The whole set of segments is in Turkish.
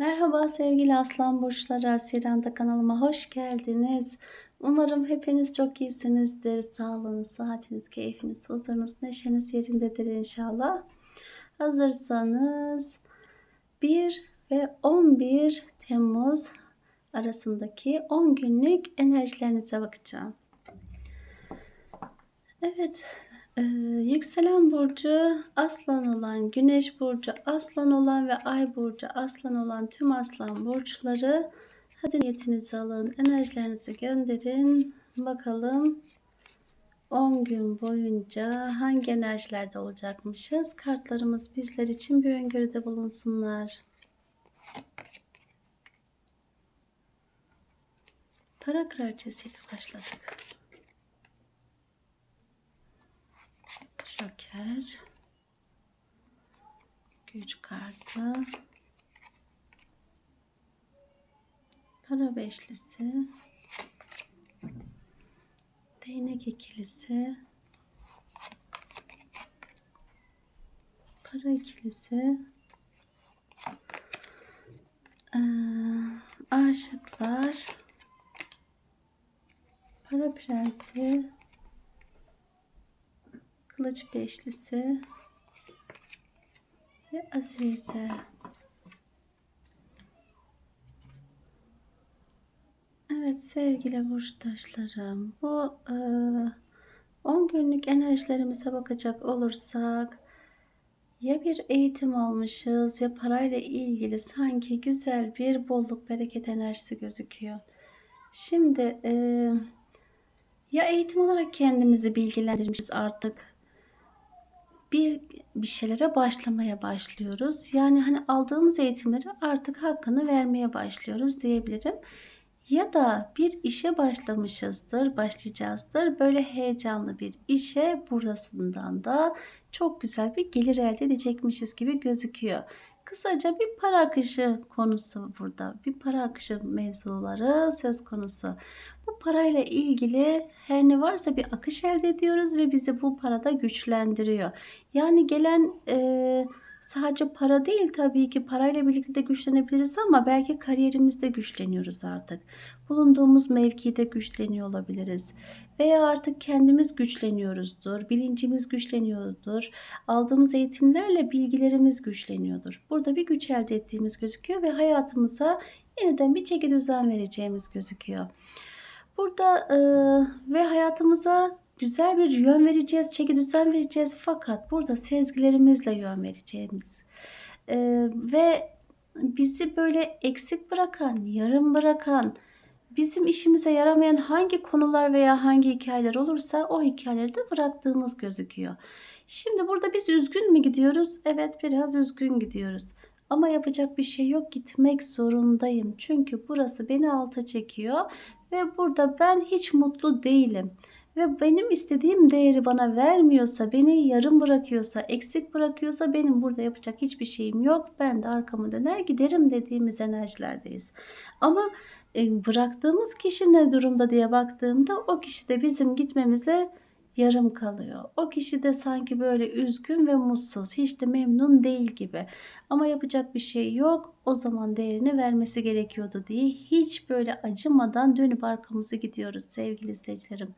Merhaba sevgili aslan burçları Asiranda kanalıma hoş geldiniz. Umarım hepiniz çok iyisinizdir. Sağlığınız, sıhhatiniz, keyfiniz, huzurunuz, neşeniz yerindedir inşallah. Hazırsanız 1 ve 11 Temmuz arasındaki 10 günlük enerjilerinize bakacağım. Evet, ee, yükselen burcu aslan olan, güneş burcu aslan olan ve ay burcu aslan olan tüm aslan burçları hadi niyetinizi alın, enerjilerinizi gönderin. Bakalım 10 gün boyunca hangi enerjilerde olacakmışız? Kartlarımız bizler için bir öngörüde bulunsunlar. Para kraliçesiyle başladık. Joker. Güç kartı. Para beşlisi. Değnek ikilisi. Para ikilisi. Ee, aşıklar. Para prensi. Kılıç beşlisi ve Azize. Evet sevgili burçtaşlarım bu e, 10 günlük enerjilerimize bakacak olursak ya bir eğitim almışız ya parayla ilgili sanki güzel bir bolluk bereket enerjisi gözüküyor. Şimdi e, ya eğitim olarak kendimizi bilgilendirmişiz artık bir bir şeylere başlamaya başlıyoruz. Yani hani aldığımız eğitimleri artık hakkını vermeye başlıyoruz diyebilirim. Ya da bir işe başlamışızdır, başlayacağızdır. Böyle heyecanlı bir işe burasından da çok güzel bir gelir elde edecekmişiz gibi gözüküyor. Kısaca bir para akışı konusu burada. Bir para akışı mevzuları söz konusu. Bu parayla ilgili her ne varsa bir akış elde ediyoruz ve bizi bu parada güçlendiriyor. Yani gelen e, sadece para değil tabii ki parayla birlikte de güçlenebiliriz ama belki kariyerimizde güçleniyoruz artık. Bulunduğumuz mevkide güçleniyor olabiliriz. Veya artık kendimiz güçleniyoruzdur, bilincimiz güçleniyordur, aldığımız eğitimlerle bilgilerimiz güçleniyordur. Burada bir güç elde ettiğimiz gözüküyor ve hayatımıza yeniden bir çeki düzen vereceğimiz gözüküyor. Burada e, ve hayatımıza güzel bir yön vereceğiz, çeki düzen vereceğiz. Fakat burada sezgilerimizle yön vereceğimiz e, ve bizi böyle eksik bırakan, yarım bırakan, bizim işimize yaramayan hangi konular veya hangi hikayeler olursa o hikayeleri de bıraktığımız gözüküyor. Şimdi burada biz üzgün mü gidiyoruz? Evet biraz üzgün gidiyoruz. Ama yapacak bir şey yok gitmek zorundayım. Çünkü burası beni alta çekiyor ve burada ben hiç mutlu değilim. Ve benim istediğim değeri bana vermiyorsa, beni yarım bırakıyorsa, eksik bırakıyorsa benim burada yapacak hiçbir şeyim yok. Ben de arkamı döner giderim dediğimiz enerjilerdeyiz. Ama e, bıraktığımız kişi ne durumda diye baktığımda o kişi de bizim gitmemize yarım kalıyor. O kişi de sanki böyle üzgün ve mutsuz, hiç de memnun değil gibi. Ama yapacak bir şey yok. O zaman değerini vermesi gerekiyordu diye hiç böyle acımadan dönüp arkamızı gidiyoruz sevgili izleyicilerim.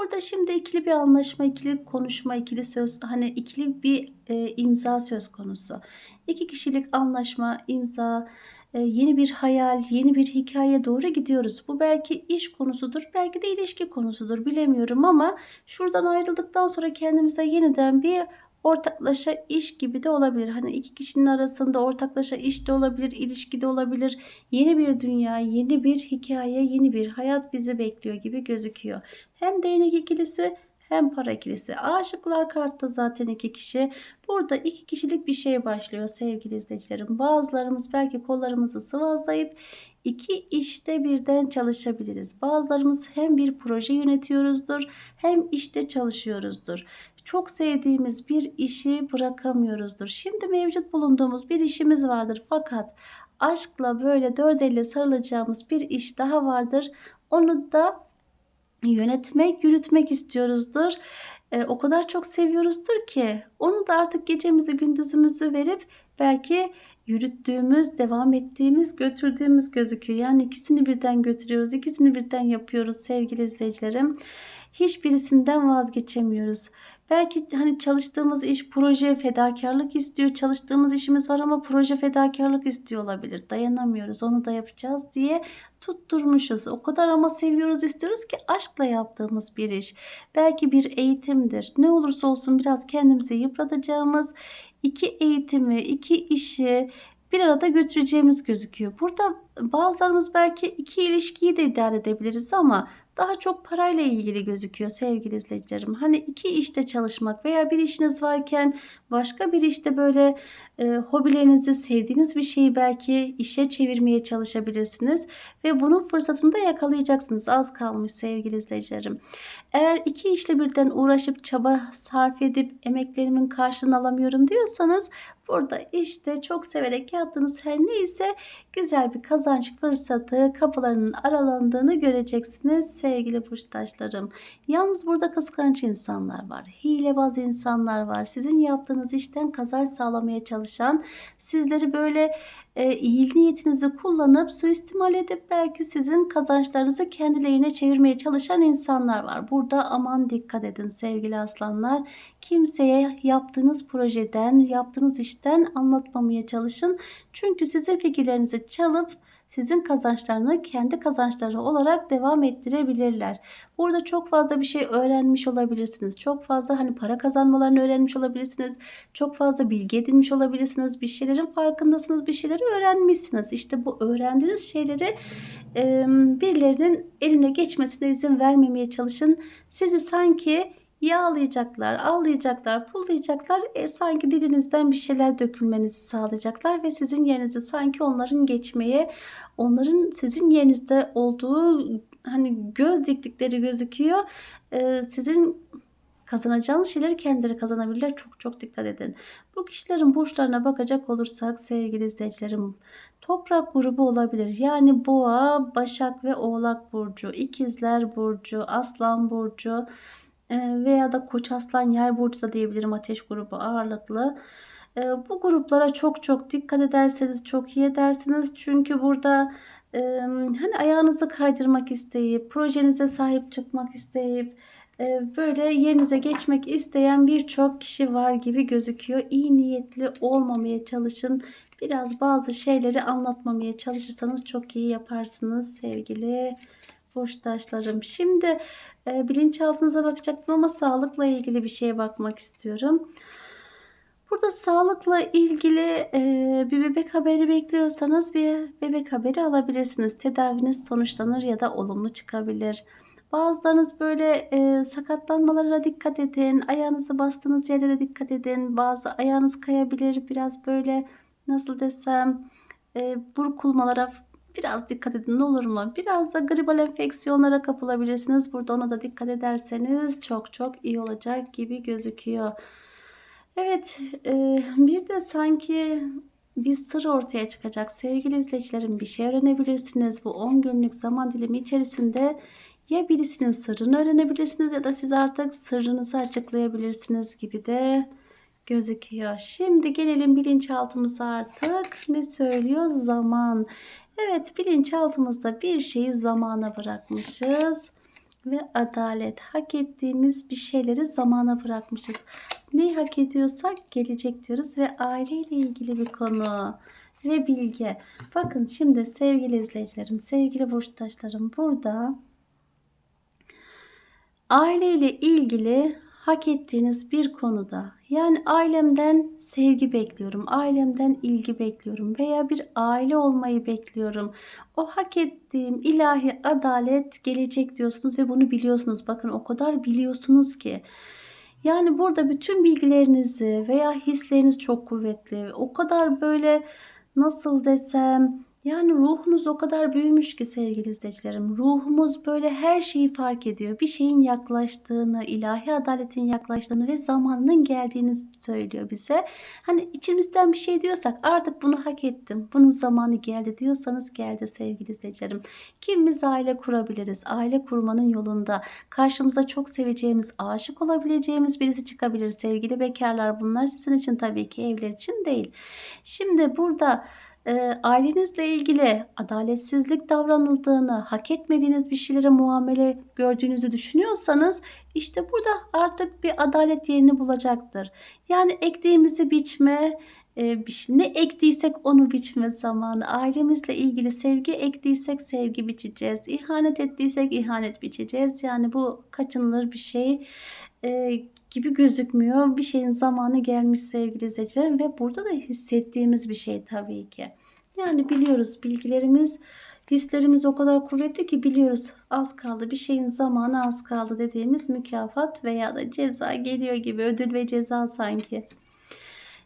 Burada şimdi ikili bir anlaşma, ikili konuşma, ikili söz, hani ikili bir e, imza söz konusu. İki kişilik anlaşma, imza, e, yeni bir hayal, yeni bir hikaye doğru gidiyoruz. Bu belki iş konusudur, belki de ilişki konusudur bilemiyorum ama şuradan ayrıldıktan sonra kendimize yeniden bir ortaklaşa iş gibi de olabilir. Hani iki kişinin arasında ortaklaşa iş de olabilir, ilişki de olabilir. Yeni bir dünya, yeni bir hikaye, yeni bir hayat bizi bekliyor gibi gözüküyor. Hem değnek ikilisi hem para ikilisi. Aşıklar kartta zaten iki kişi. Burada iki kişilik bir şey başlıyor sevgili izleyicilerim. Bazılarımız belki kollarımızı sıvazlayıp iki işte birden çalışabiliriz. Bazılarımız hem bir proje yönetiyoruzdur hem işte çalışıyoruzdur. Çok sevdiğimiz bir işi bırakamıyoruzdur. Şimdi mevcut bulunduğumuz bir işimiz vardır fakat aşkla böyle dört elle sarılacağımız bir iş daha vardır. Onu da yönetmek, yürütmek istiyoruzdur. Eee, o kadar çok seviyoruzdur ki onu da artık gecemizi gündüzümüzü verip belki yürüttüğümüz, devam ettiğimiz, götürdüğümüz gözüküyor. Yani ikisini birden götürüyoruz, ikisini birden yapıyoruz sevgili izleyicilerim. Hiçbirisinden vazgeçemiyoruz. Belki hani çalıştığımız iş proje fedakarlık istiyor. Çalıştığımız işimiz var ama proje fedakarlık istiyor olabilir. Dayanamıyoruz onu da yapacağız diye tutturmuşuz. O kadar ama seviyoruz istiyoruz ki aşkla yaptığımız bir iş. Belki bir eğitimdir. Ne olursa olsun biraz kendimizi yıpratacağımız iki eğitimi, iki işi bir arada götüreceğimiz gözüküyor. Burada bazılarımız belki iki ilişkiyi de idare edebiliriz ama daha çok parayla ilgili gözüküyor sevgili izleyicilerim. Hani iki işte çalışmak veya bir işiniz varken başka bir işte böyle e, hobilerinizi, sevdiğiniz bir şeyi belki işe çevirmeye çalışabilirsiniz ve bunun fırsatını da yakalayacaksınız. Az kalmış sevgili izleyicilerim. Eğer iki işle birden uğraşıp çaba sarf edip emeklerimin karşılığını alamıyorum diyorsanız burada işte çok severek yaptığınız her neyse güzel bir kazanç fırsatı kapılarının aralandığını göreceksiniz sevgili burçtaşlarım. Yalnız burada kıskanç insanlar var. Hilebaz insanlar var. Sizin yaptığınız işten kazanç sağlamaya çalışan, sizleri böyle e, iyi niyetinizi kullanıp suistimal edip belki sizin kazançlarınızı kendi lehine çevirmeye çalışan insanlar var. Burada aman dikkat edin sevgili aslanlar. Kimseye yaptığınız projeden, yaptığınız işten anlatmamaya çalışın. Çünkü sizin fikirlerinizi çalıp sizin kazançlarını kendi kazançları olarak devam ettirebilirler. Burada çok fazla bir şey öğrenmiş olabilirsiniz. Çok fazla hani para kazanmalarını öğrenmiş olabilirsiniz. Çok fazla bilgi edinmiş olabilirsiniz. Bir şeylerin farkındasınız. Bir şeyleri öğrenmişsiniz. İşte bu öğrendiğiniz şeyleri birilerinin eline geçmesine izin vermemeye çalışın. Sizi sanki yağlayacaklar, ağlayacaklar, pullayacaklar. E, sanki dilinizden bir şeyler dökülmenizi sağlayacaklar ve sizin yerinizi sanki onların geçmeye, onların sizin yerinizde olduğu hani göz diktikleri gözüküyor. E, sizin kazanacağınız şeyleri kendileri kazanabilirler. Çok çok dikkat edin. Bu kişilerin burçlarına bakacak olursak sevgili izleyicilerim toprak grubu olabilir. Yani boğa, başak ve oğlak burcu, ikizler burcu, aslan burcu, veya da Koç Aslan Yay burcu da diyebilirim ateş grubu ağırlıklı. Bu gruplara çok çok dikkat ederseniz çok iyi edersiniz. Çünkü burada hani ayağınızı kaydırmak isteyip, projenize sahip çıkmak isteyip, böyle yerinize geçmek isteyen birçok kişi var gibi gözüküyor. İyi niyetli olmamaya çalışın. Biraz bazı şeyleri anlatmamaya çalışırsanız çok iyi yaparsınız sevgili burçtaşlarım. Şimdi e, bilinçaltınıza bakacaktım ama sağlıkla ilgili bir şeye bakmak istiyorum. Burada sağlıkla ilgili e, bir bebek haberi bekliyorsanız bir bebek haberi alabilirsiniz. Tedaviniz sonuçlanır ya da olumlu çıkabilir. Bazılarınız böyle e, sakatlanmalara dikkat edin. Ayağınızı bastığınız yerlere dikkat edin. Bazı ayağınız kayabilir. Biraz böyle nasıl desem e, burkulmalara Biraz dikkat edin olur mu? Biraz da gribal enfeksiyonlara kapılabilirsiniz. Burada ona da dikkat ederseniz çok çok iyi olacak gibi gözüküyor. Evet e, bir de sanki bir sır ortaya çıkacak. Sevgili izleyicilerim bir şey öğrenebilirsiniz. Bu 10 günlük zaman dilimi içerisinde ya birisinin sırrını öğrenebilirsiniz ya da siz artık sırrınızı açıklayabilirsiniz gibi de gözüküyor. Şimdi gelelim bilinçaltımıza artık. Ne söylüyor? Zaman. Evet bilinçaltımızda bir şeyi zamana bırakmışız. Ve adalet hak ettiğimiz bir şeyleri zamana bırakmışız. Neyi hak ediyorsak gelecek diyoruz ve aileyle ilgili bir konu ve bilgi. Bakın şimdi sevgili izleyicilerim, sevgili burçtaşlarım burada aileyle ilgili hak ettiğiniz bir konuda yani ailemden sevgi bekliyorum, ailemden ilgi bekliyorum veya bir aile olmayı bekliyorum. O hak ettiğim ilahi adalet gelecek diyorsunuz ve bunu biliyorsunuz. Bakın o kadar biliyorsunuz ki. Yani burada bütün bilgilerinizi veya hisleriniz çok kuvvetli. O kadar böyle nasıl desem Yani ruhunuz o kadar büyümüş ki sevgili izleyicilerim. Ruhumuz böyle her şeyi fark ediyor. Bir şeyin yaklaştığını, ilahi adaletin yaklaştığını ve zamanının geldiğini söylüyor bize. Hani içimizden bir şey diyorsak artık bunu hak ettim. Bunun zamanı geldi diyorsanız geldi sevgili izleyicilerim. Kimimiz aile kurabiliriz. Aile kurmanın yolunda karşımıza çok seveceğimiz, aşık olabileceğimiz birisi çıkabilir. Sevgili bekarlar bunlar sizin için tabii ki evler için değil. Şimdi burada e, ailenizle ilgili adaletsizlik davranıldığını, hak etmediğiniz bir şeylere muamele gördüğünüzü düşünüyorsanız işte burada artık bir adalet yerini bulacaktır. Yani ektiğimizi biçme, şey- ne ektiysek onu biçme zamanı. Ailemizle ilgili sevgi ektiysek sevgi biçeceğiz. İhanet ettiysek ihanet biçeceğiz. Yani bu kaçınılır bir şey gibi gözükmüyor. Bir şeyin zamanı gelmiş sevgili izleyicilerim ve burada da hissettiğimiz bir şey tabii ki. Yani biliyoruz bilgilerimiz, hislerimiz o kadar kuvvetli ki biliyoruz az kaldı bir şeyin zamanı az kaldı dediğimiz mükafat veya da ceza geliyor gibi ödül ve ceza sanki.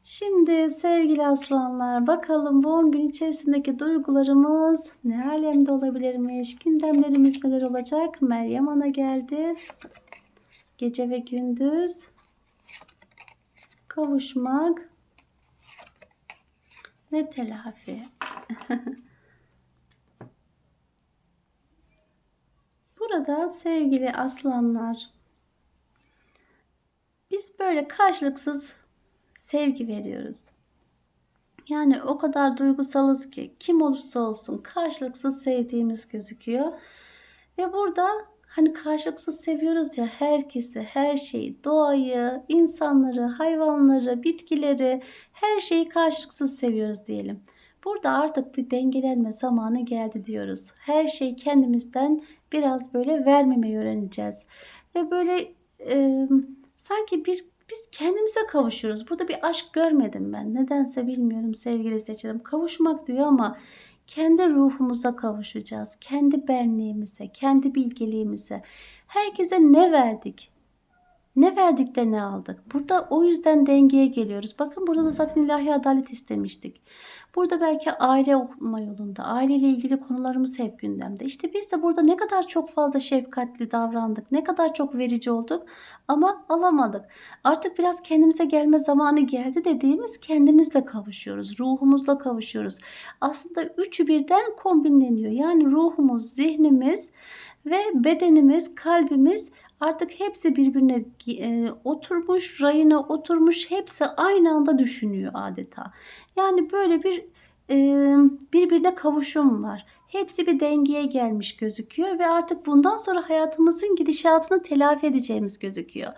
Şimdi sevgili aslanlar bakalım bu 10 gün içerisindeki duygularımız ne alemde olabilirmiş? Gündemlerimiz neler olacak? Meryem Ana geldi. Gece ve gündüz kavuşmak ve telafi. Burada sevgili aslanlar biz böyle karşılıksız sevgi veriyoruz. Yani o kadar duygusalız ki kim olursa olsun karşılıksız sevdiğimiz gözüküyor. Ve burada hani karşılıksız seviyoruz ya herkesi, her şeyi, doğayı, insanları, hayvanları, bitkileri, her şeyi karşılıksız seviyoruz diyelim. Burada artık bir dengelenme zamanı geldi diyoruz. Her şeyi kendimizden biraz böyle vermemeyi öğreneceğiz. Ve böyle e, sanki bir biz kendimize kavuşuyoruz. Burada bir aşk görmedim ben. Nedense bilmiyorum sevgili izleyicilerim. Kavuşmak diyor ama kendi ruhumuza kavuşacağız. Kendi benliğimize, kendi bilgeliğimize. Herkese ne verdik? Ne verdik de ne aldık? Burada o yüzden dengeye geliyoruz. Bakın burada da zaten ilahi adalet istemiştik. Burada belki aile okuma yolunda, aileyle ilgili konularımız hep gündemde. İşte biz de burada ne kadar çok fazla şefkatli davrandık, ne kadar çok verici olduk ama alamadık. Artık biraz kendimize gelme zamanı geldi dediğimiz kendimizle kavuşuyoruz, ruhumuzla kavuşuyoruz. Aslında üçü birden kombinleniyor. Yani ruhumuz, zihnimiz ve bedenimiz, kalbimiz artık hepsi birbirine e, oturmuş, rayına oturmuş, hepsi aynı anda düşünüyor adeta. Yani böyle bir e, birbirine kavuşum var. Hepsi bir dengeye gelmiş gözüküyor ve artık bundan sonra hayatımızın gidişatını telafi edeceğimiz gözüküyor.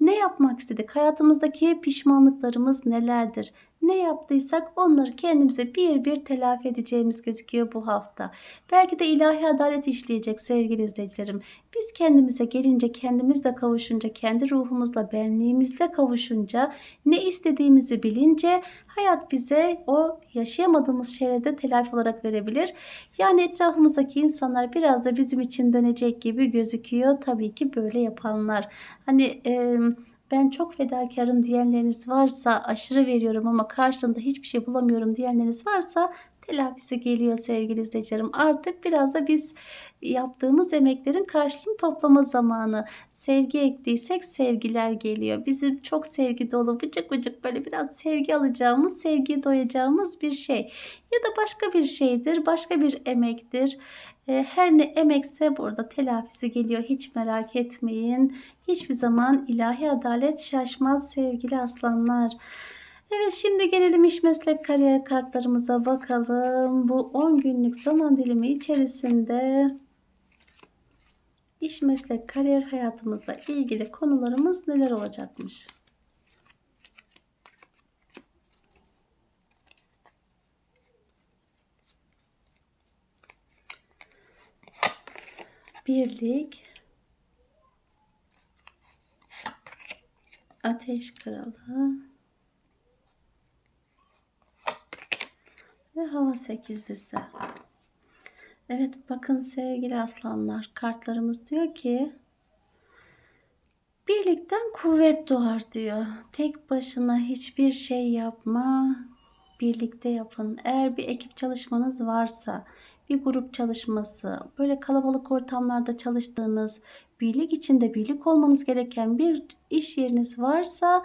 Ne yapmak istedik? Hayatımızdaki pişmanlıklarımız nelerdir? Ne yaptıysak onları kendimize bir bir telafi edeceğimiz gözüküyor bu hafta. Belki de ilahi adalet işleyecek sevgili izleyicilerim. Biz kendimize gelince, kendimizle kavuşunca, kendi ruhumuzla, benliğimizle kavuşunca, ne istediğimizi bilince hayat bize o yaşayamadığımız şeyleri de telafi olarak verebilir. Yani etrafımızdaki insanlar biraz da bizim için dönecek gibi gözüküyor. Tabii ki böyle yapanlar. Hani e, ben çok fedakarım diyenleriniz varsa aşırı veriyorum ama karşılığında hiçbir şey bulamıyorum diyenleriniz varsa telafisi geliyor sevgili izleyicilerim. Artık biraz da biz yaptığımız emeklerin karşılığını toplama zamanı. Sevgi ektiysek sevgiler geliyor. Bizim çok sevgi dolu bıcık bıcık böyle biraz sevgi alacağımız, sevgiye doyacağımız bir şey. Ya da başka bir şeydir, başka bir emektir. E, her ne emekse burada telafisi geliyor. Hiç merak etmeyin. Hiçbir zaman ilahi adalet şaşmaz sevgili aslanlar. Evet şimdi gelelim iş meslek kariyer kartlarımıza bakalım. Bu 10 günlük zaman dilimi içerisinde iş meslek kariyer hayatımızla ilgili konularımız neler olacakmış? Birlik Ateş Kralı ve Hava Sekizlisi. Evet bakın sevgili aslanlar kartlarımız diyor ki birlikten kuvvet doğar diyor. Tek başına hiçbir şey yapma birlikte yapın. Eğer bir ekip çalışmanız varsa, bir grup çalışması, böyle kalabalık ortamlarda çalıştığınız, birlik içinde birlik olmanız gereken bir iş yeriniz varsa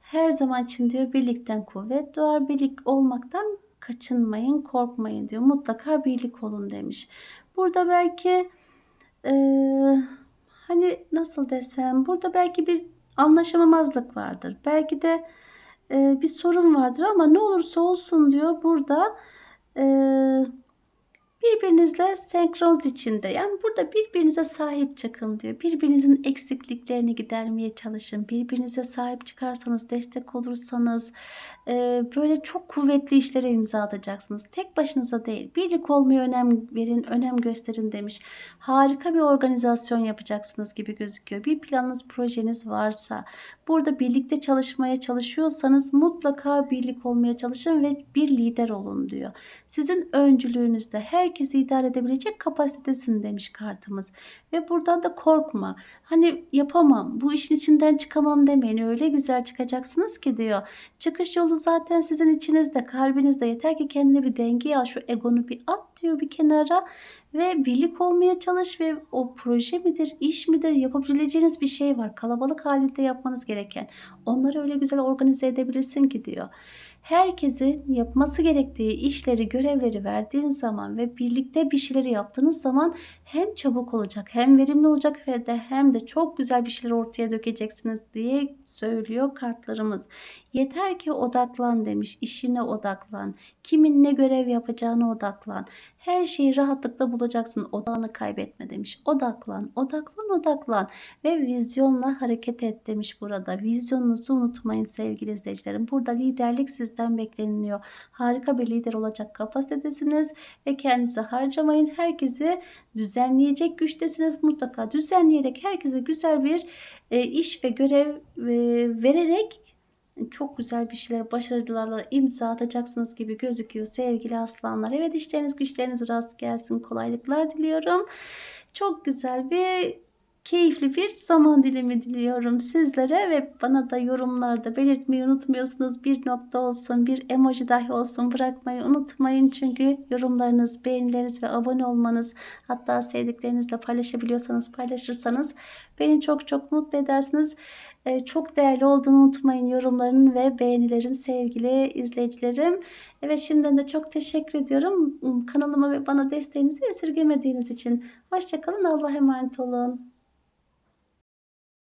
her zaman için diyor birlikten kuvvet doğar. Birlik olmaktan kaçınmayın, korkmayın diyor. Mutlaka birlik olun demiş. Burada belki eee, hani nasıl desem burada belki bir anlaşamamazlık vardır. Belki de eee, bir sorun vardır ama ne olursa olsun diyor burada eee, birbirinizle senkroz içinde yani burada birbirinize sahip çıkın diyor. Birbirinizin eksikliklerini gidermeye çalışın. Birbirinize sahip çıkarsanız, destek olursanız eee, böyle çok kuvvetli işlere imza atacaksınız. Tek başınıza değil. Birlik olmaya önem verin, önem gösterin demiş. Harika bir organizasyon yapacaksınız gibi gözüküyor. Bir planınız, projeniz varsa, burada birlikte çalışmaya çalışıyorsanız mutlaka birlik olmaya çalışın ve bir lider olun diyor. Sizin öncülüğünüzde herkesi idare edebilecek kapasitesin demiş kartımız. Ve buradan da korkma. Hani yapamam, bu işin içinden çıkamam demeyin. Öyle güzel çıkacaksınız ki diyor. Çıkış yolu zaten sizin içinizde, kalbinizde. Yeter ki kendine bir denge al. Şu egonu bir at diyor bir kenara ve birlik olmaya çalış ve o proje midir, iş midir yapabileceğiniz bir şey var. Kalabalık halinde yapmanız gereken. Onları öyle güzel organize edebilirsin ki diyor. Herkesin yapması gerektiği işleri, görevleri verdiğin zaman ve birlikte bir şeyleri yaptığınız zaman hem çabuk olacak, hem verimli olacak ve de hem de çok güzel bir şeyler ortaya dökeceksiniz diye söylüyor kartlarımız. Yeter ki odaklan demiş, işine odaklan. Kimin ne görev yapacağına odaklan. Her şeyi rahatlıkla bulacaksın. Odağını kaybetme demiş. Odaklan, odaklan, odaklan ve vizyonla hareket et demiş burada. Vizyonunuzu unutmayın sevgili izleyicilerim. Burada liderlik sizden bekleniliyor. Harika bir lider olacak kapasitedesiniz ve kendinizi harcamayın. Herkesi düzenleyecek güçtesiniz. Mutlaka düzenleyerek herkese güzel bir e, iş ve görev e, vererek çok güzel bir şeyler, başarılarla imza atacaksınız gibi gözüküyor sevgili aslanlar. Evet işleriniz güçleriniz rast gelsin. Kolaylıklar diliyorum. Çok güzel bir keyifli bir zaman dilimi diliyorum sizlere ve bana da yorumlarda belirtmeyi unutmuyorsunuz. Bir nokta olsun, bir emoji dahi olsun bırakmayı unutmayın. Çünkü yorumlarınız, beğenileriniz ve abone olmanız hatta sevdiklerinizle paylaşabiliyorsanız paylaşırsanız beni çok çok mutlu edersiniz. Ee, çok değerli olduğunu unutmayın yorumların ve beğenilerin sevgili izleyicilerim. Evet şimdiden de çok teşekkür ediyorum kanalıma ve bana desteğinizi esirgemediğiniz için. Hoşçakalın Allah'a emanet olun.